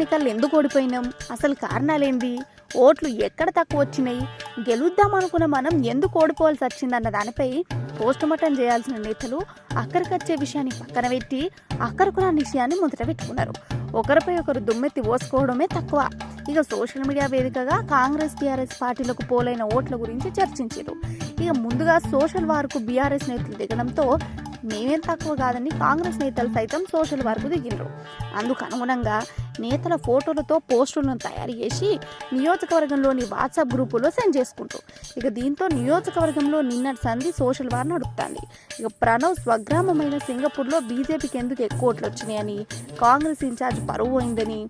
ఎన్నికల్లో ఎందుకు ఓడిపోయినాం? అసలు కారణాలేంది? ఓట్లు ఎక్కడ తక్కువ వచ్చినాయి? గెలుద్దాం అనుకున్న మనం ఎందుకు ఓడిపోవాల్సి వచ్చిందన్న దానిపై పోస్ట్ మార్టం చేయాల్సిన నేతలు అక్కడికొచ్చే విషయాన్ని పక్కన పెట్టి అక్కడికున్న విషయాన్ని ముద్ర పెట్టుకున్నారు. ఒకరిపై ఒకరు దుమ్మెత్తి పోసుకోవడమే తక్కువ. ఇక సోషల్ మీడియా వేదికగా కాంగ్రెస్ టీఆర్ఎస్ పార్టీలకు పోలైన ఓట్ల గురించి చర్చించారు. ఇక ముందుగా సోషల్ వార్కు బీఆర్ఎస్ నేతలు దిగడంతో మేమేం తక్కువ కాదని కాంగ్రెస్ నేతలు సైతం సోషల్ వార్కు దిగిండ్రు అందుకు అనుగుణంగా నేతల ఫోటోలతో పోస్టులను తయారు చేసి నియోజకవర్గంలోని వాట్సాప్ గ్రూపులో సెండ్ చేసుకుంటారు ఇక దీంతో నియోజకవర్గంలో నిన్నటి సంధి సోషల్ వార్ నడుపుతాంది. ఇక ప్రణవ్ స్వగ్రామమైన సింగపూర్లో బీజేపీకి ఎందుకు ఎక్కువ ఓట్లు వచ్చినాయని కాంగ్రెస్ ఇన్ఛార్జ్ పరువు అయిందని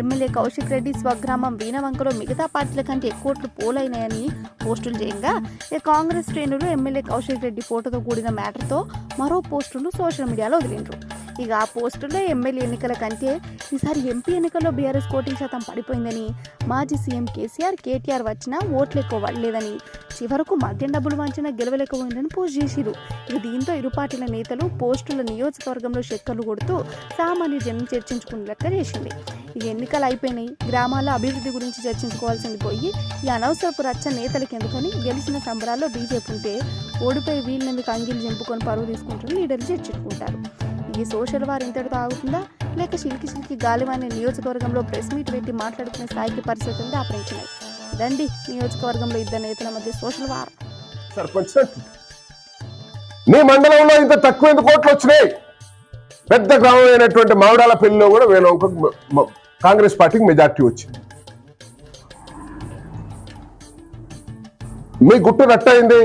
ఎమ్మెల్యే కౌశిక్ రెడ్డి స్వగ్రామం వీణవంకలో మిగతా పార్టీల కంటే ఎక్కువ ఓట్లు పోలైనాయని పోస్టులు చేయంగా ఇక కాంగ్రెస్ శ్రేణులు ఎమ్మెల్యే కౌశిక్ రెడ్డి ఫోటోతో కూడిన మ్యాటర్తో మరో పోస్టును సోషల్ మీడియాలో వదిలిండ్రు. ఇక ఆ పోస్టుల్లో ఎమ్మెల్యే ఎన్నికల కంటే ఈసారి ఎంపీ ఎన్నికల్లో బీఆర్ఎస్ ఓటింగ్ శాతం పడిపోయిందని మాజీ సీఎం కేసీఆర్ కేటీఆర్ వచ్చినా ఓట్లు ఎక్కువ పడలేదని చివరకు మద్యం డబ్బులు వంచిన గెలవలేకపోయిందని పోస్ట్ చేసిరు ఇక దీంతో ఇరు పార్టీల నేతలు పోస్టుల నియోజకవర్గంలో చెక్కలు కొడుతూ సామాన్య జనం చర్చించుకునే లెక్క చేసింది. ఇక ఎన్నికలు అయిపోయినాయి. గ్రామాల అభివృద్ధి గురించి చర్చించుకోవాల్సింది పోయి ఈ అనవసరపు రచ్చ నేతలకి ఎందుకని గెలిచిన సంబరాల్లో బీజేపీ ఉంటే ఓడిపోయి వీళ్ళెందుకు అంగిలు చెంపుకొని పరువు తీసుకుంటారు లీడర్లు చర్చించుకుంటారు. ఈ సోషల్ వార్ ఇంతటితో ఆగుతుందా? లేక చిలికి చిలికి గాలివాని నియోజకవర్గంలో ప్రెస్ మీట్ పెట్టి మాట్లాడుకునే స్థాయికి పరిస్థితి ఉంది ఆపరించినాయి రండి నియోజకవర్గంలో ఇద్దరు నేతల మధ్య సోషల్ వార్. సర్పంచ్ మీ మండలంలో ఇంత తక్కువ ఎందుకు కోట్లు వచ్చినాయి? పెద్ద గ్రామం అయినటువంటి మామిడాల పెళ్ళిలో కూడా వేరే కాంగ్రెస్ పార్టీకి మెజార్టీ వచ్చింది. మీ గుట్టు రట్టయింది.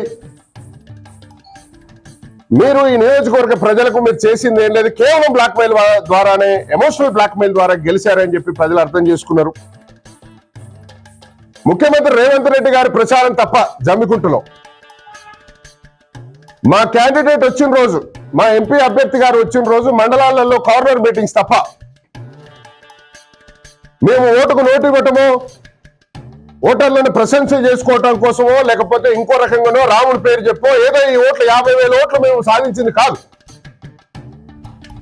మీరు ఈ నియోజకవర్గ ప్రజలకు మీరు చేసింది ఏం లేదు కేవలం బ్లాక్ మెయిల్ ద్వారానే ఎమోషనల్ బ్లాక్ మెయిల్ ద్వారా గెలిచారని చెప్పి ప్రజలు అర్థం చేసుకున్నారు. ముఖ్యమంత్రి రేవంత్ రెడ్డి గారి ప్రచారం తప్ప జమ్మికుంటలో. మా క్యాండిడేట్ వచ్చిన రోజు మా ఎంపీ అభ్యర్థి గారు వచ్చిన రోజు మండలాలలో కార్నర్ మీటింగ్స్ తప్ప. మేము ఓటుకు నోటు ఇవ్వటమో ఓటర్లను ప్రశంస చేసుకోవటం కోసమో లేకపోతే ఇంకో రకంగానో రాముడి పేరు చెప్పో ఏదో ఈ ఓట్లు యాభై వేల ఓట్లు మేము సాధించింది కాదు.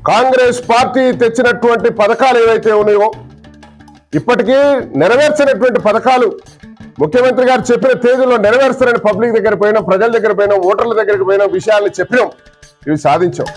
కాంగ్రెస్ పార్టీ తెచ్చినటువంటి పథకాలు ఏవైతే ఉన్నాయో ఇప్పటికీ నెరవేర్చినటువంటి పథకాలు ముఖ్యమంత్రి గారు చెప్పిన తేదీలో నెరవేరుస్తారని పబ్లిక్ దగ్గర పోయినా ప్రజల దగ్గర పోయినా ఓటర్ల దగ్గరికి పోయినా విషయాలను చెప్పినాం ఇవి సాధించాం.